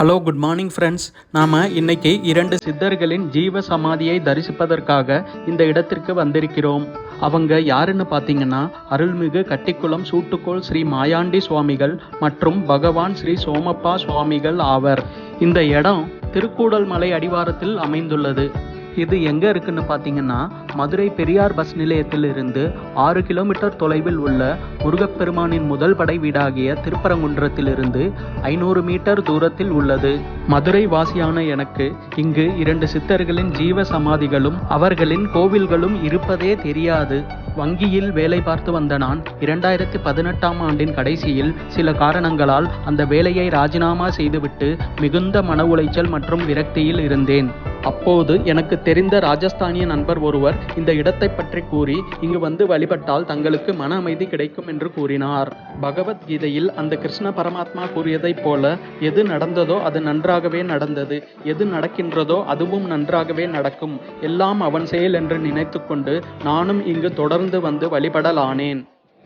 Hello good morning friends நாம் இன்னைக்கு இரண்டு சித்தர்களின் ஜீவ சமாதியை தரிசிப்பதற்காக இந்த இடத்திற்கு வந்திருக்கிறோம். அவங்க யாருன்னு பார்த்தீங்கன்னா அருள்மிகு கட்டிக்குளம் சூட்டுக்கோள் ஸ்ரீ மாயாண்டி சுவாமிகள் மற்றும் பகவான் ஸ்ரீ சோமப்பா சுவாமிகள் ஆவர். இந்த இடம் திருக்கூடல் மலை அடிவாரத்தில் அமைந்துள்ளது. இது எங்க இருக்குன்னு பார்த்தீங்கன்னா மதுரை பெரியார் பஸ் நிலையத்தில் இருந்து ஆறு கிலோமீட்டர் தொலைவில் உள்ள முருகப்பெருமானின் முதல் படை வீடாகிய திருப்பரங்குன்றத்திலிருந்து ஐநூறு மீட்டர் தூரத்தில் உள்ளது. மதுரை வாசியான எனக்கு இங்கு இரண்டு சித்தர்களின் ஜீவ சமாதிகளும் அவர்களின் கோவில்களும் இருப்பதே தெரியாது. வங்கியில் வேலை பார்த்து வந்த நான் இரண்டாயிரத்தி பதினெட்டாம் ஆண்டின் கடைசியில் சில காரணங்களால் அந்த வேலையை ராஜினாமா செய்துவிட்டு மிகுந்த மன உளைச்சல் மற்றும் விரக்தியில் இருந்தேன். அப்போது எனக்கு தெரிந்த ராஜஸ்தானிய நண்பர் ஒருவர் இந்த இடத்தை பற்றி கூறி இங்கு வந்து வழிபட்டால் தங்களுக்கு மன அமைதி கிடைக்கும் என்று கூறினார். பகவத்கீதையில் அந்த கிருஷ்ண பரமாத்மா கூறியதைப் போல எது நடந்ததோ அது நன்றாகவே நடந்தது. எது நடக்கின்றதோ அதுவும் நன்றாகவே நடக்கும். எல்லாம் அவன் செயல் என்று நினைத்துக்கொண்டு நானும் இங்கு தொடர்ந்து வந்து வழிபடலானேன்.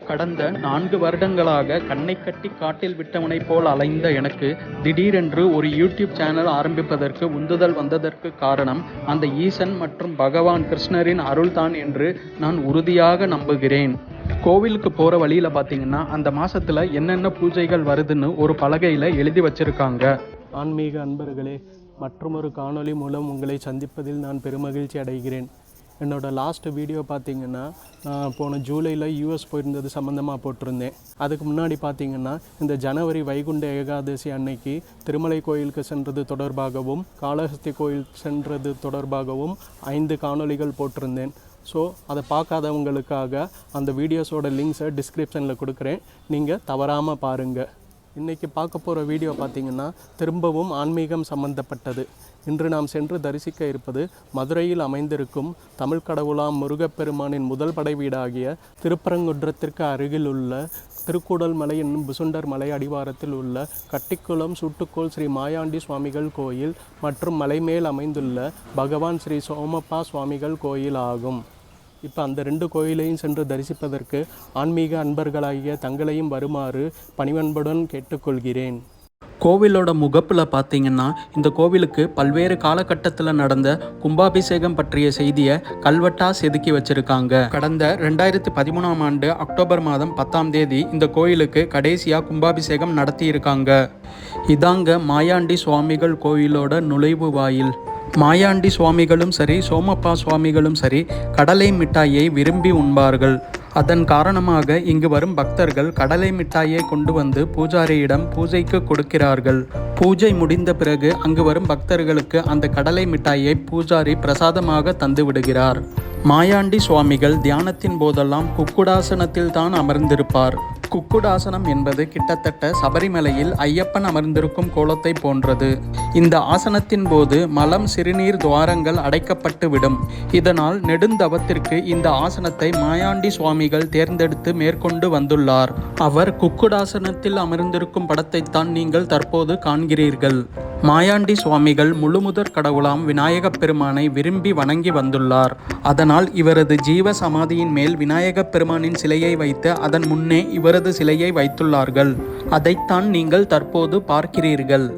கடந்த நான்கு வருடங்களாக கண்ணை கட்டி காட்டில் விட்டவனைப் போல் அலைந்த எனக்கு திடீரென்று ஒரு யூடியூப் சேனல் ஆரம்பிப்பதற்கு உந்துதல் வந்ததற்கு காரணம் அந்த ஈசன் மற்றும் பகவான் கிருஷ்ணரின் அருள்தான் என்று நான் உறுதியாக நம்புகிறேன். கோவிலுக்கு போகிற வழியில் பார்த்தீங்கன்னா அந்த மாதத்தில் என்னென்ன பூஜைகள் வருதுன்னு ஒரு பலகையில் எழுதி வச்சிருக்காங்க. ஆன்மீக அன்பர்களே மற்றொரு காணொளி மூலம் உங்களை சந்திப்பதில் நான் பெருமகிழ்ச்சி அடைகிறேன். என்னோடய லாஸ்ட் வீடியோ பார்த்தீங்கன்னா நான் போன ஜூலையில் யூஎஸ் போயிருந்தது சம்மந்தமாக போட்டிருந்தேன். அதுக்கு முன்னாடி பார்த்தீங்கன்னா இந்த ஜனவரி வைகுண்ட ஏகாதசி அன்னைக்கு திருமலை கோயிலுக்கு சென்றது தொடர்பாகவும் காளஹஸ்தி கோயில் சென்றது தொடர்பாகவும் ஐந்து காணொளிகள் போட்டிருந்தேன். ஸோ அதை பார்க்காதவங்களுக்காக அந்த வீடியோஸோட லிங்க்ஸை டிஸ்கிரிப்ஷனில் கொடுக்குறேன். நீங்கள் தவறாமல் பாருங்கள் இன்றைக்கி பார்க்க போகிற வீடியோ பார்த்தீங்கன்னா திரும்பவும் ஆன்மீகம் சம்மந்தப்பட்டது இன்று நாம் சென்று தரிசிக்க இருப்பது மதுரையில் அமைந்திருக்கும் தமிழ் கடவுளாம் முருகப்பெருமானின் முதல் படை வீடாகிய திருப்பரங்குன்றத்திற்கு அருகில் உள்ள திருக்கூடல் மலை என்னும் புசுண்டர் மலை அடிவாரத்தில் உள்ள கட்டிக்குளம் சுட்டுக்கோள் ஸ்ரீ மாயாண்டி சுவாமிகள் கோயில் மற்றும் மலைமேல் அமைந்துள்ள பகவான் ஸ்ரீ சோமப்பா சுவாமிகள் கோயில் ஆகும். இப்போ அந்த ரெண்டு கோயிலையும் சென்று தரிசிப்பதற்கு ஆன்மீக அன்பர்களாகிய தங்களையும் வருமாறு பணிவன்புடன் கேட்டுக்கொள்கிறேன். கோவிலோட முகப்பில் பார்த்தீங்கன்னா இந்த கோவிலுக்கு பல்வேறு காலகட்டத்தில் நடந்த கும்பாபிஷேகம் பற்றிய செய்தியை கல்வெட்டா செதுக்கி வச்சிருக்காங்க. கடந்த ரெண்டாயிரத்தி பதிமூணாம் ஆண்டு அக்டோபர் மாதம் பத்தாம் தேதி இந்த கோயிலுக்கு கடைசியாக கும்பாபிஷேகம் நடத்தி இருக்காங்க இதாங்க மாயாண்டி சுவாமிகள் கோயிலோட நுழைவு வாயில். மாயாண்டி சுவாமிகளும் சரி சோமப்பா சுவாமிகளும் சரி கடலை மிட்டாயை விரும்பி உண்பார்கள். அதன் காரணமாக இங்கு வரும் பக்தர்கள் கடலை மிட்டாயை கொண்டு வந்து பூஜாரியிடம் பூஜைக்கு கொடுக்கிறார்கள். பூஜை முடிந்த பிறகு அங்கு வரும் பக்தர்களுக்கு அந்த கடலை மிட்டாயை பூஜாரி பிரசாதமாக தந்து விடுகிறார் மாயாண்டி சுவாமிகள் தியானத்தின் போதெல்லாம் குக்குடாசனத்தில் தான் அமர்ந்திருப்பார். குக்குடாசனம் என்பது கிட்டத்தட்ட சபரிமலையில் ஐயப்பன் அமர்ந்திருக்கும் கோலத்தை போன்றது. இந்த ஆசனத்தின் போது மலம் சிறுநீர் துவாரங்கள் அடைக்கப்பட்டு விடும். இதனால் நெடுந்தவத்திற்கு இந்த ஆசனத்தை மாயாண்டி சுவாமிகள் தேர்ந்தெடுத்து மேற்கொண்டு வந்துள்ளார். அவர் குக்குடாசனத்தில் அமர்ந்திருக்கும் படத்தைத்தான் நீங்கள் தற்போது காண்கிறீர்கள். மாயாண்டி சுவாமிகள் முழுமுதற் கடவுளாம் விநாயகப் பெருமானை விரும்பி வணங்கி வந்துள்ளார். அதனால் இவரது ஜீவ சமாதியின் மேல் விநாயகப் பெருமானின் சிலையை வைத்து அதன் முன்னே இவரது சிலையை வைத்துள்ளார்கள். அதைத்தான் நீங்கள் தற்போது பார்க்கிறீர்கள்.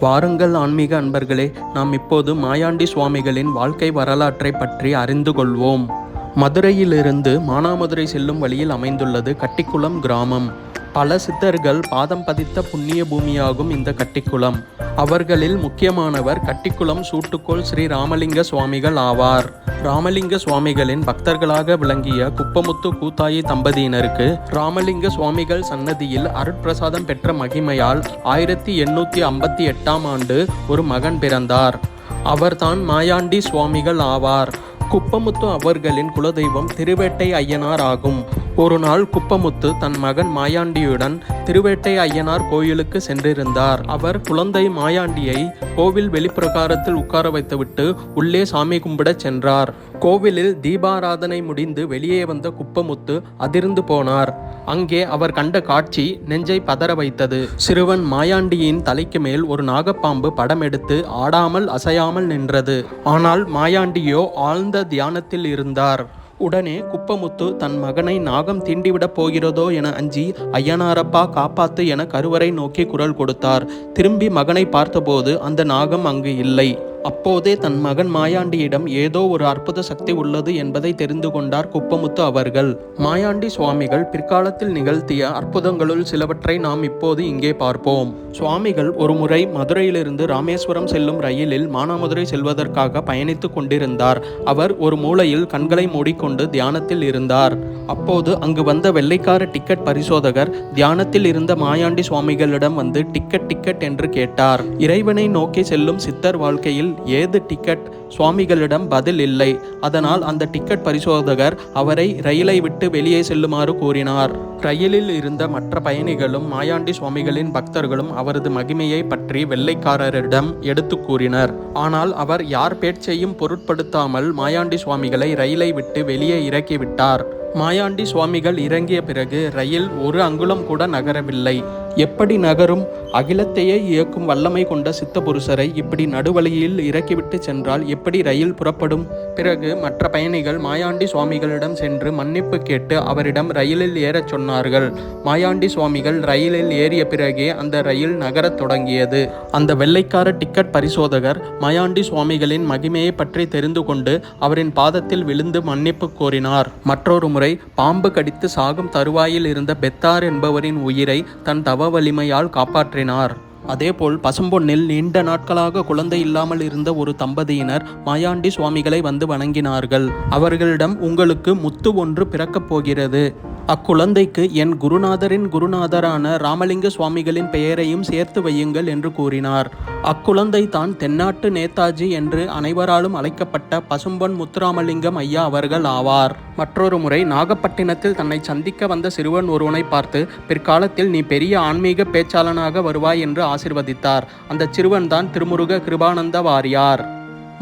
வாருங்கள் ஆன்மீக அன்பர்களே நாம் இப்போது மாயாண்டி சுவாமிகளின் வாழ்க்கை வரலாற்றை பற்றி அறிந்து கொள்வோம். மதுரையிலிருந்து மானாமதுரை செல்லும் வழியில் அமைந்துள்ளது கட்டிக்குளம் கிராமம். பல சித்தர்கள் பாதம் பதித்த புண்ணிய பூமியாகும் இந்த கட்டிக்குளம். அவர்களில் முக்கியமானவர் கட்டிக்குளம் சூட்டுக்கோள் ஸ்ரீ ராமலிங்க சுவாமிகள் ஆவார். ராமலிங்க சுவாமிகளின் பக்தர்களாக விளங்கிய குப்பமுத்து கூத்தாயி தம்பதியினருக்கு ராமலிங்க சுவாமிகள் சன்னதியில் அருட்பிரசாதம் பெற்ற மகிமையால் ஆயிரத்தி எண்ணூற்றி ஐம்பத்தி எட்டாம் ஆண்டு ஒரு மகன் பிறந்தார். அவர்தான் மாயாண்டி சுவாமிகள் ஆவார். குப்பமுத்து அவர்களின் குலதெய்வம் திருவேட்டை ஐயனார் ஆகும். ஒரு நாள் குப்பமுத்து தன் மகன் மாயாண்டியுடன் திருவேட்டை ஐயனார் கோயிலுக்கு சென்றிருந்தார். அவர் குழந்தை மாயாண்டியை கோவில் வெளிப்பிரகாரத்தில் உட்கார வைத்துவிட்டு உள்ளே சாமி கும்பிடச் சென்றார். கோவிலில் தீபாராதனை முடிந்து வெளியே வந்த குப்பமுத்து அதிர்ந்து போனார். அங்கே அவர் கண்ட காட்சி நெஞ்சை பதற வைத்தது. சிறுவன் மாயாண்டியின் தலைக்கு மேல் ஒரு நாகப்பாம்பு படம் எடுத்து ஆடாமல் அசையாமல் நின்றது. ஆனால் மாயாண்டியோ ஆழ்ந்த தியானத்தில் இருந்தார். உடனே குப்பமுத்து தன் மகனை நாகம் தீண்டிவிடப் போகிறதோ என அஞ்சி ஐயனாரப்பா காப்பாத்து என கருவறை நோக்கி குரல் கொடுத்தார். திரும்பி மகனை பார்த்தபோது அந்த நாகம் அங்கு இல்லை. அப்போதே தன் மகன் மாயாண்டியிடம் ஏதோ ஒரு அற்புத சக்தி உள்ளது என்பதை தெரிந்து கொண்டார் குப்பமுத்து அவர்கள். மாயாண்டி சுவாமிகள் பிற்காலத்தில் நிகழ்த்திய அற்புதங்களுள் சிலவற்றை நாம் இப்போது இங்கே பார்ப்போம். சுவாமிகள் ஒருமுறை மதுரையிலிருந்து ராமேஸ்வரம் செல்லும் ரயிலில் மானாமதுரை செல்வதற்காக பயணித்துக் கொண்டிருந்தார். அவர் ஒரு மூலையில் கண்களை மூடிக்கொண்டு தியானத்தில் இருந்தார். அப்போது அங்கு வந்த வெள்ளைக்கார டிக்கெட் பரிசோதகர் தியானத்தில் இருந்த மாயாண்டி சுவாமிகளிடம் வந்து டிக்கெட் டிக்கெட் என்று கேட்டார். இறைவனை நோக்கி செல்லும் சித்தர் வாழ்க்கையில் ஏது டிக்கெட் சுவாமிகளிடம் பதில் இல்லை. அதனால் அந்த டிக்கெட் பரிசோதகர் அவரை ரயிலை விட்டு வெளியே செல்லுமாறு கூறினார். ரயிலில் இருந்த மற்ற பயணிகளும் மாயாண்டி சுவாமிகளின் பக்தர்களும் அவரது மகிமையை பற்றி வெள்ளைக்காரரிடம் எடுத்து கூறினர். ஆனால் அவர் யார் பேச்சையும் பொருட்படுத்தாமல் மாயாண்டி சுவாமிகளை ரயிலை விட்டு வெளியே இறக்கிவிட்டார். மாயாண்டி சுவாமிகள் இறங்கிய பிறகு ரயில் ஒரு அங்குலம் கூட நகரவில்லை. எப்படி நகரும்? அகிலத்தையே இயக்கும் வல்லமை கொண்ட சித்தபுருஷரை இப்படி நடுவழியில் இறக்கிவிட்டு சென்றால் எப்படி ரயில் புறப்படும்? பிறகு மற்ற பயணிகள் மாயாண்டி சுவாமிகளிடம் சென்று மன்னிப்பு கேட்டு அவரிடம் ரயிலில் ஏறச் சொன்னார்கள். மாயாண்டி சுவாமிகள் ரயிலில் ஏறிய பிறகே அந்த ரயில் நகரத் தொடங்கியது. அந்த வெள்ளைக்கார டிக்கெட் பரிசோதகர் மாயாண்டி சுவாமிகளின் மகிமையை பற்றி தெரிந்து கொண்டு அவரின் பாதத்தில் விழுந்து மன்னிப்பு கோரினார். மற்றொரு முறை பாம்பு கடித்து சாகும் தருவாயில் இருந்த பெத்தார் என்பவரின் உயிரை தன் தவ வலிமையால் காப்பாற்றினார். அதேபோல் பசும்பொன்னில் நீண்ட நாட்களாக குழந்தை இல்லாமல் இருந்த ஒரு தம்பதியினர் மாயாண்டி சுவாமிகளை வந்து வணங்கினார்கள். அவர்களிடம் உங்களுக்கு முத்து ஒன்று பிறக்கப் போகிறது. அக்குழந்தைக்கு என் குருநாதரின் குருநாதரான ராமலிங்க சுவாமிகளின் பெயரையும் சேர்த்து வையுங்கள் என்று கூறினார். அக்குழந்தை தான் தென்னாட்டு நேதாஜி என்று அனைவராலும் அழைக்கப்பட்ட பசும்பொன் முத்துராமலிங்கம் ஐயா அவர்கள் ஆவார். மற்றொரு முறை நாகப்பட்டினத்தில் தன்னை சந்திக்க வந்த சிறுவன் ஒருவனை பார்த்து பிற்காலத்தில் நீ பெரிய ஆன்மீக பேச்சாளனாக வருவாய் என்று ஆசிர்வதித்தார். அந்த சிறுவன் தான் திருமுருக கிருபானந்த வாரியார்.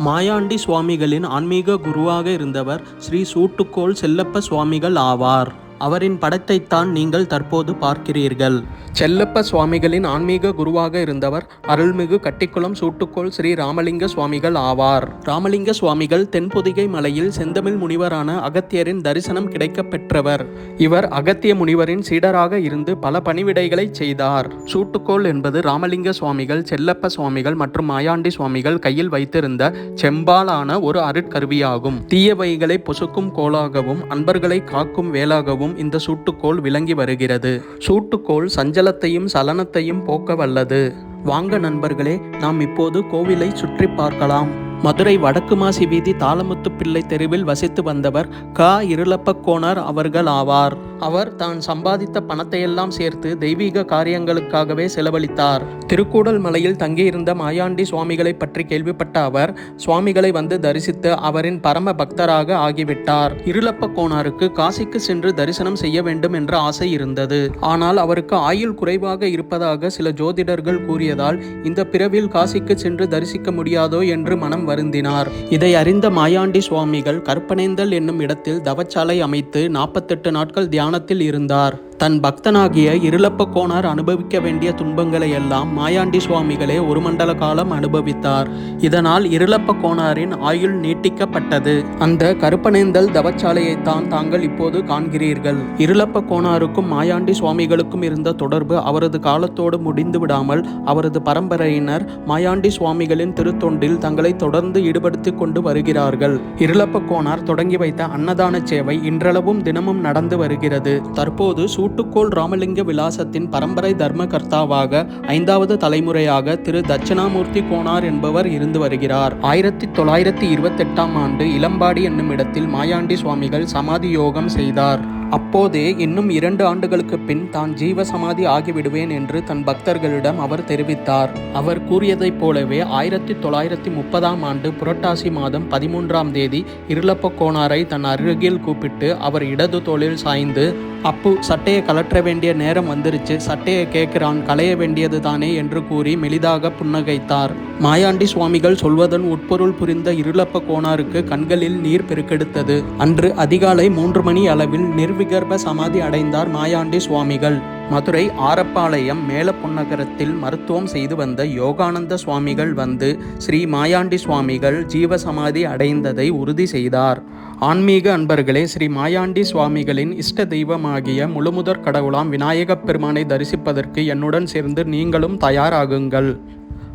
மாயாண்டி சுவாமிகளின் ஆன்மீக குருவாக இருந்தவர் ஸ்ரீ சூட்டுக்கோள் செல்லப்ப சுவாமிகள் ஆவார். அவரின் படத்தைத்தான் நீங்கள் தற்போது பார்க்கிறீர்கள். செல்லப்ப சுவாமிகளின் ஆன்மீக குருவாக இருந்தவர் அருள்மிகு கட்டிக்குளம் சூட்டுக்கோள் ஸ்ரீ ராமலிங்க சுவாமிகள் ஆவார். ராமலிங்க சுவாமிகள் தென்பொதிகை மலையில் செந்தமிழ் முனிவரான அகத்தியரின் தரிசனம் கிடைக்கப் பெற்றவர். இவர் அகத்திய முனிவரின் சீடராக இருந்து பல பணிவிடைகளை செய்தார். சூட்டுக்கோள் என்பது ராமலிங்க சுவாமிகள் செல்லப்ப சுவாமிகள் மற்றும் மாயாண்டி சுவாமிகள் கையில் வைத்திருந்த செம்பாலான ஒரு அருட்கருவியாகும். தீயவைகளை பொசுக்கும் கோலாகவும் அன்பர்களை காக்கும் வேலாகவும் இந்த சூட்டுக்கோள் விளங்கி வருகிறது. சூட்டுக்கோள் சஞ்சலத்தையும் சலனத்தையும் போக்க வல்லது வாங்க நண்பர்களே நாம் இப்போது கோவிலை சுற்றி பார்க்கலாம். மதுரை வடக்கு மாசி வீதி தாளமுத்து பிள்ளை தெருவில் வசித்து வந்தவர் க. இருளப்ப அவர்கள் ஆவார். அவர் தான் சம்பாதித்த பணத்தையெல்லாம் சேர்த்து தெய்வீக காரியங்களுக்காகவே செலவழித்தார். திருக்கூடல் மலையில் தங்கியிருந்த மாயாண்டி சுவாமிகளை பற்றி கேள்விப்பட்ட அவர் சுவாமிகளை வந்து தரிசித்து அவரின் பரம பக்தராக ஆகிவிட்டார். இருளப்ப கோணாருக்கு காசிக்கு சென்று தரிசனம் செய்ய வேண்டும் என்ற ஆசை இருந்தது. ஆனால் அவருக்கு ஆயுள் குறைவாக இருப்பதாக சில ஜோதிடர்கள் கூறியதால் இந்த பிறவில் காசிக்கு சென்று தரிசிக்க முடியாதோ? என்று மனம் வருந்தினார் இதை அறிந்த மாயாண்டி சுவாமிகள் கற்பனேந்தல் என்னும் இடத்தில் தவச்சாலை அமைத்து நாற்பத்தெட்டு நாட்கள் தியானத்தில் இருந்தார். தன் பக்தனாகிய இருளப்ப கோணார் அனுபவிக்க வேண்டிய துன்பங்களை எல்லாம் மாயாண்டி சுவாமிகளே ஒரு மண்டல காலம் அனுபவித்தார். இதனால் இருளப்ப கோணாரின் ஆயுள் நீட்டிக்கப்பட்டது. அந்த கருப்பனேந்தல் தவச்சாலையைத்தான் தாங்கள் இப்போது காண்கிறீர்கள். இருளப்ப கோணாருக்கும் மாயாண்டி சுவாமிகளுக்கும் இருந்த தொடர்பு அவரது காலத்தோடு முடிந்து விடாமல் அவரது பரம்பரையினர் மாயாண்டி சுவாமிகளின் திருத்தொண்டில் தங்களை தொடர்ந்து ஈடுபடுத்திக் கொண்டு வருகிறார்கள். இருளப்ப கோணார் தொடங்கி வைத்த அன்னதான சேவை இன்றளவும் தினமும் நடந்து வருகிறது. தற்போது தூட்டுக்கோள் ராமலிங்க விலாசத்தின் பரம்பரை தர்மகர்த்தாவாக ஐந்தாவது தலைமுறையாக திரு தட்சிணாமூர்த்தி கோனார் என்பவர் இருந்து வருகிறார். ஆயிரத்தி தொள்ளாயிரத்தி இருபத்தெட்டாம் ஆண்டு இளம்பாடி என்னும் இடத்தில் மாயாண்டி சுவாமிகள் சமாதி யோகம் செய்தார். அப்போதே இன்னும் இரண்டு ஆண்டுகளுக்கு பின் தான் ஜீவ சமாதி ஆகிவிடுவேன் என்று தன் பக்தர்களிடம் அவர் தெரிவித்தார். அவர் கூறியதைப் போலவே ஆயிரத்தி தொள்ளாயிரத்தி முப்பதாம் ஆண்டு புரட்டாசி மாதம் பதிமூன்றாம் தேதி இருளப்ப தன் அருகில் கூப்பிட்டு அவர் இடது தோளில் சாய்ந்து அப்பு சட்டையை கலற்ற வேண்டிய நேரம் வந்துருச்சு சட்டையை கேட்கிறான் களைய வேண்டியது தானே என்று கூறி மெலிதாக புன்னகைத்தார். மாயாண்டி சுவாமிகள் சொல்வதன் உட்பொருள் புரிந்த இருளப்ப கோணாருக்கு கண்களில் நீர் பெருக்கெடுத்தது. அன்று அதிகாலை மூன்று மணி அளவில் நிர்விகர்ப சமாதி அடைந்தார் மாயாண்டி சுவாமிகள். மதுரை ஆரப்பாளையம் மேலப்பொன்னகரத்தில் மருத்துவம் செய்து வந்த யோகானந்த சுவாமிகள் வந்து ஸ்ரீ மாயாண்டி சுவாமிகள் ஜீவசமாதி அடைந்ததை உறுதி செய்தார். ஆன்மீக அன்பர்களே ஸ்ரீ மாயாண்டி சுவாமிகளின் இஷ்ட தெய்வமாகிய முழுமுதற் கடவுளாம் விநாயகப் பெருமானை தரிசிப்பதற்கு என்னுடன் சேர்ந்து நீங்களும் தயாராகுங்கள்.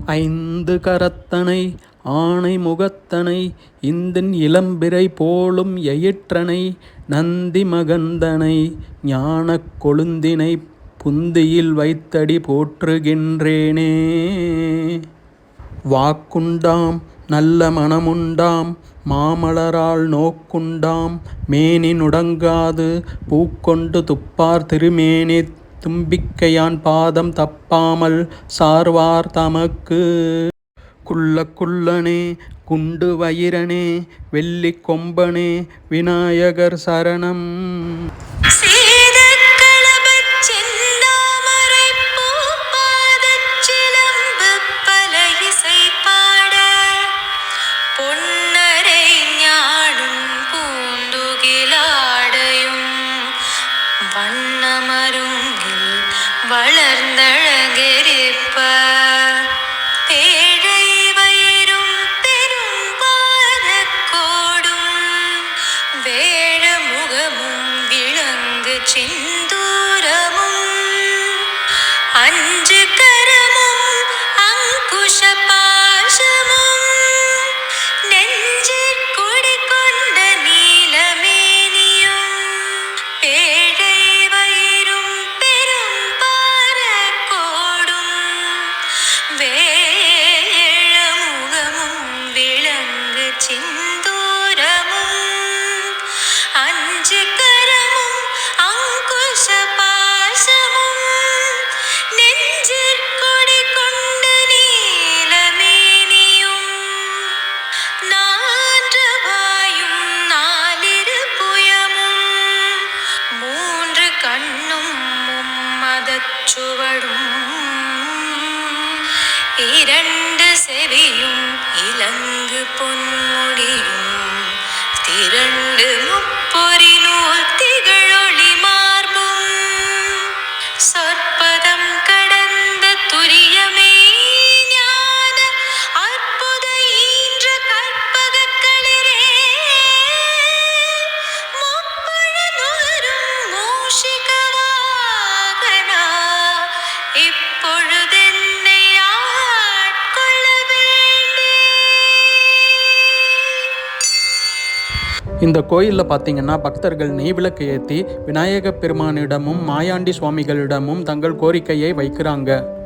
ஐந்து கரத்தனை ஆணை முகத்தனை இந்தின் இளம்பிறை போலும் எயிற்றனை நந்தி மகந்தனை ஞானக் கொழுந்தினை புந்தியில் வைத்தடி போற்றுகின்றேனே. வாக்குண்டாம் நல்ல மனமுண்டாம் மாமலரால் நோக்குண்டாம் மேனி நுடங்காது பூக்கொண்டு துப்பார் திருமேனித் தும்பிக்கையான் பாதம் தப்பாமல் சார்வார் தமக்கு. குள்ள குள்ளனே குண்டு வயிறனே வெள்ளி கொம்பனே விநாயகர் சரணம். இந்த கோயிலில் பார்த்தீங்கன்னா பக்தர்கள் நெய்விளக்கு ஏற்றி விநாயகப் பெருமானிடமும் மாயாண்டி சுவாமிகளிடமும் தங்கள் கோரிக்கையை வைக்கிறாங்க.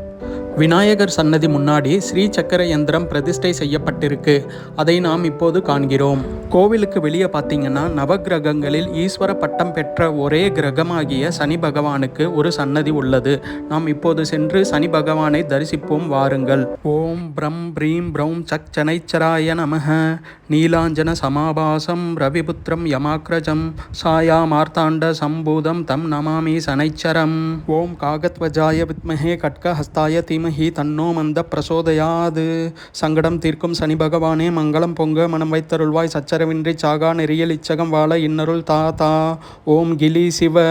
விநாயகர் சன்னதி முன்னாடி ஸ்ரீ சக்கர யந்திரம் பிரதிஷ்டை செய்யப்பட்டிருக்கு. அதை நாம் இப்போது காண்கிறோம். கோவிலுக்கு வெளியே பார்த்தீங்கன்னா நவகிரகங்களில் ஈஸ்வர பட்டம் பெற்ற ஒரே கிரகமாகிய சனி பகவானுக்கு ஒரு சன்னதி உள்ளது. நாம் இப்போது சென்று சனி பகவானை தரிசிப்போம் வாருங்கள். ஓம் பிரம் ப்ரீம் ப்ரௌம் சக் சனைச்சராய நமக. நீலாஞ்சன சமாபாசம் ரவிபுத்திரம் யமாக்ரஜம் சாயா மார்த்தாண்ட சம்பூதம் தம் நமாமி சனைச்சரம். ஓம் காகத்வஜாய வித்மஹே கட்கஹஸ்தாய ஹஸ்தாய தீமஹி தன்னோ மந்த பிரசோதயாது. சங்கடம் தீர்க்கும் சனி பகவானே மங்களம் பொங்க மனம் வைத்தருள்வாய். சச்சரவின்றி சாகா நெறியல் இச்சகம் வாழ இன்னருள் தாத்தா ஓம் கிலி சிவ.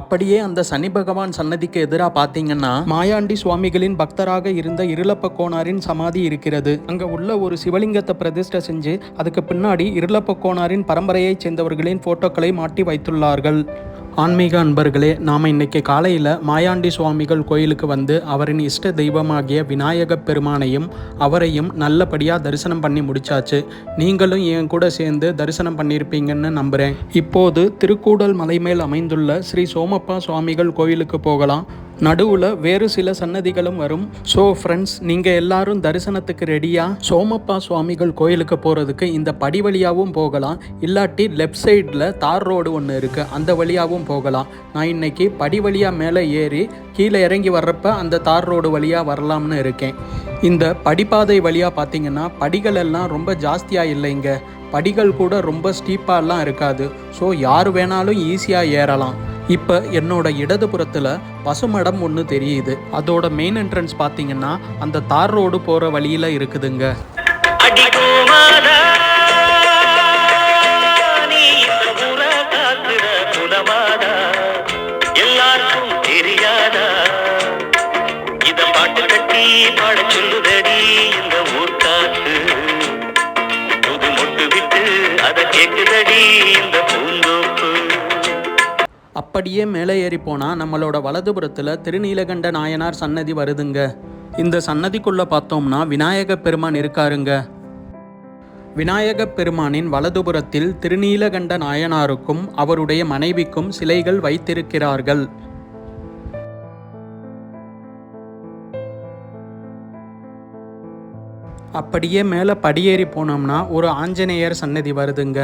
அப்படியே அந்த சனி பகவான் சன்னதிக்கு எதிராக பார்த்தீங்கன்னா மாயாண்டி சுவாமிகளின் பக்தராக இருந்த இருளப்ப கோனாரின் சமாதி இருக்கிறது. அங்கே உள்ள ஒரு சிவலிங்கத்தை பிரதிஷ்டை செஞ்சு அதுக்கு பின்னாடி இருளப்ப கோனாரின் பரம்பரையைச் சேர்ந்தவர்களின் போட்டோக்களை மாட்டி வைத்துள்ளார்கள். ஆன்மீக அன்பர்களே நாம் இன்னைக்கு காலையில் மாயாண்டி சுவாமிகள் கோயிலுக்கு வந்து அவரின் இஷ்ட தெய்வமாகிய விநாயகப் பெருமானையும் அவரையும் நல்லபடியாக தரிசனம் பண்ணி முடிச்சாச்சு. நீங்களும் என் கூட சேர்ந்து தரிசனம் பண்ணியிருப்பீங்கன்னு நம்புகிறேன் இப்போது திருக்கூடல் மலை மேல் அமைந்துள்ள ஸ்ரீ சோமப்பா சுவாமிகள் கோயிலுக்கு போகலாம். நடுவில் வேறு சில சன்னதிகளும் வரும். ஸோ ஃப்ரெண்ட்ஸ் நீங்கள் எல்லாரும் தரிசனத்துக்கு ரெடியா சோமப்பா சுவாமிகள் கோயிலுக்கு போகிறதுக்கு இந்த படி வழியாகவும் போகலாம். இல்லாட்டி லெஃப்ட் சைடில் தார் ரோடு ஒன்று இருக்குது அந்த வழியாகவும் போகலாம். நான் இன்னைக்கு படி வழியாக மேலே ஏறி கீழே இறங்கி வர்றப்ப அந்த தார் ரோடு வழியாக வரலாம்னு இருக்கேன். இந்த படிப்பாதை வழியாக பார்த்தீங்கன்னா படிகள் எல்லாம் ரொம்ப ஜாஸ்தியாக இல்லைங்க படிகள் கூட ரொம்ப ஸ்டீப்பாலாம் இருக்காது. ஸோ யார் வேணாலும் ஈஸியாக ஏறலாம். இப்போ என்னோட இடது புறத்தில் பசுமடம் ஒன்று தெரியுது. அதோட மெயின் என்ட்ரன்ஸ் பார்த்தீங்கன்னா அந்த தார் ரோடு போகிற வழியில் இருக்குதுங்க. எல்லாருக்கும் தெரியாதா? இத பாட்டு கட்டி பாட சொல்லு. அப்படியே மேலே ஏறி போனால் நம்மளோட வலதுபுறத்தில் திருநீலகண்ட நாயனார் சன்னதி வருதுங்க. இந்த சன்னதிக்குள்ளே பார்த்தோம்னா விநாயக பெருமான் இருக்காருங்க. விநாயக பெருமானின் வலதுபுறத்தில் திருநீலகண்ட நாயனாருக்கும் அவருடைய மனைவிக்கும் சிலைகள் வைத்திருக்கிறார்கள். அப்படியே மேலே படியேறி போனோம்னா ஒரு ஆஞ்சநேயர் சன்னதி வருதுங்க.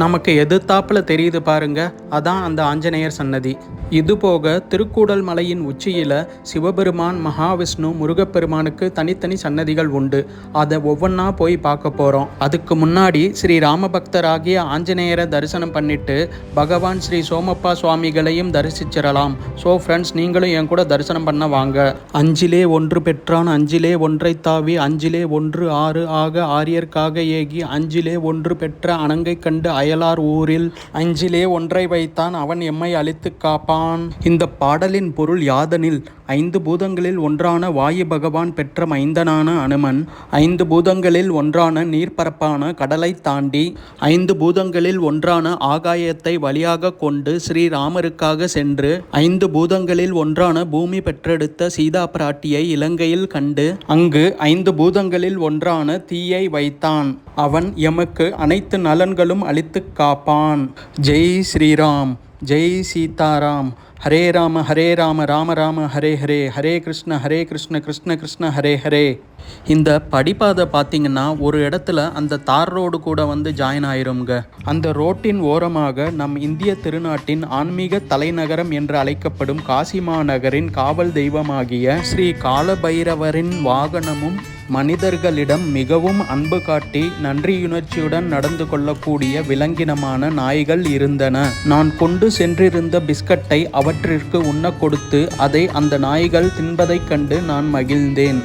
நமக்கு எதிர்த்தாப்புல தெரியுது பாருங்க. அதான் அந்த ஆஞ்சநேயர் சன்னதி. இது போக திருக்கூடல் மலையின் உச்சியில் சிவபெருமான் மகாவிஷ்ணு முருகப்பெருமானுக்கு தனித்தனி சன்னதிகள் உண்டு. அதை ஒவ்வொன்றா போய் பார்க்க போகிறோம் அதுக்கு முன்னாடி ஸ்ரீ ராமபக்தராகிய ஆஞ்சநேயரை தரிசனம் பண்ணிட்டு பகவான் ஸ்ரீ சோமப்பா சுவாமிகளையும் தரிசிச்சிடலாம். ஸோ ஃப்ரெண்ட்ஸ் நீங்களும் என் கூட தரிசனம் பண்ண வாங்க. அஞ்சிலே ஒன்று பெற்றான் அஞ்சிலே ஒன்றை தாவி அஞ்சிலே ஒன்று ஆறு ஆக ஆரியர்க்காக ஏகி அஞ்சிலே ஒன்று பெற்ற அணங்கை கண்டு அயலார் ஊரில் அஞ்சிலே ஒன்றை வைத்தான் அவன் எம்மை அழித்து காப்பான். இந்த பாடலின் பொருள் யாதனில் ஐந்து பூதங்களில் ஒன்றான வாயு பகவான் பெற்ற மைந்தனான அனுமன் ஐந்து பூதங்களில் ஒன்றான நீர்ப்பரப்பான கடலை தாண்டி ஐந்து பூதங்களில் ஒன்றான ஆகாயத்தை வழியாக கொண்டு ஸ்ரீராமருக்காக சென்று ஐந்து பூதங்களில் ஒன்றான பூமி பெற்றெடுத்த சீதா பிராட்டியை இலங்கையில் கண்டு அங்கு ஐந்து பூதங்களில் ஒன்றான தீயை வைத்தான். அவன் எமக்கு அனைத்து நலன்களும் அளித்துக் காப்பான். ஜெய் ஸ்ரீராம் ஜெய் சீதாராம். ஹரே ராம ஹரே ராம ராம ராம ஹரே ஹரே. ஹரே கிருஷ்ண ஹரே கிருஷ்ண கிருஷ்ண கிருஷ்ண ஹரே ஹரே. இந்த படிப்பாதை பார்த்தீங்கன்னா ஒரு இடத்துல அந்த தார் ரோடு கூட வந்து ஜாயின் ஆயிருங்க அந்த ரோட்டின் ஓரமாக நம் இந்திய திருநாட்டின் ஆன்மீக தலைநகரம் என்று அழைக்கப்படும் காசி மாநகரின் காவல் தெய்வமாகிய ஸ்ரீ காலபைரவரின் வாகனமும் மனிதர்களிடம் மிகவும் அன்பு காட்டி நன்றியுணர்ச்சியுடன் நடந்து கொள்ளக்கூடிய விலங்கினமான நாய்கள் இருந்தன. நான் கொண்டு சென்றிருந்த பிஸ்கட்டை அவற்றிற்கு உண்ண கொடுத்து அதை அந்த நாய்கள் தின்பதைக் கண்டு நான் மகிழ்ந்தேன்.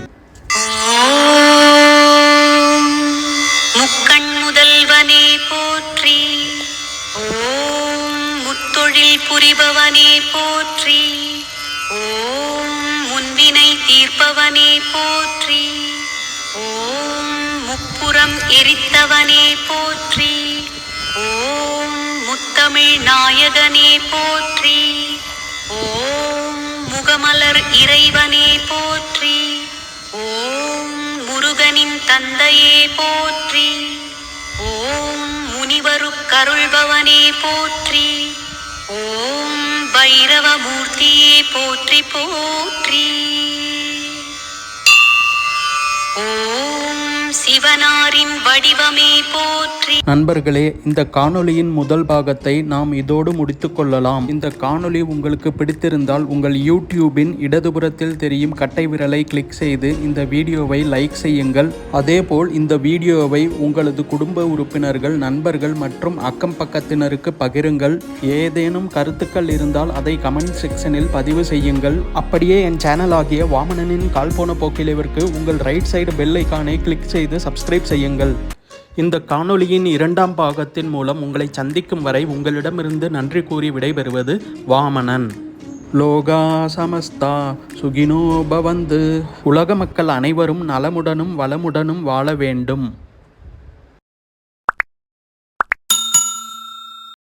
போற்றி. ஓம் முப்புறம் எரித்தவனே போற்றி. ஓம் முத்தமிழ் நாயகனே போற்றி. ஓம் முகமலர் இறைவனே போற்றி. ஓம் முருகனின் தந்தையே போற்றி. ஓம் முனிவரு கருள்பவனே போற்றி. ஓம் பைரவமூர்த்தியே போற்றி போற்றி. ஓம் சிவனாரின் வடிவமே போற்றி. நண்பர்களே இந்த காணொளியின் முதல் பாகத்தை நாம் இதோடு முடித்து கொள்ளலாம். இந்த காணொளி உங்களுக்கு பிடித்திருந்தால் உங்கள் யூடியூபின் இடதுபுறத்தில் தெரியும் கட்டை விரலை கிளிக் செய்து இந்த வீடியோவை லைக் செய்யுங்கள். அதேபோல் இந்த வீடியோவை உங்களது குடும்ப உறுப்பினர்கள் நண்பர்கள் மற்றும் அக்கம் பக்கத்தினருக்கு பகிருங்கள். ஏதேனும் கருத்துக்கள் இருந்தால் அதை கமெண்ட் செக்ஷனில் பதிவு செய்யுங்கள். அப்படியே என் சேனல் ஆகிய வாமனனின் கால் போன போக்கிலேவிற்கு உங்கள் ரைட் சைடு பெல் ஐக்கானை கிளிக் செய்து சப்ஸ்கிரைப் செய்யுங்கள். இந்த காணொளியின் இரண்டாம் பாகத்தின் மூலம் உங்களை சந்திக்கும் வரை உங்களிடமிருந்து நன்றி கூறி விடைபெறுவது வாமனன். லோகா சமஸ்தா சுகினோ பவந்து. உலக மக்கள் அனைவரும் நலமுடனும் வளமுடனும் வாழ வேண்டும்.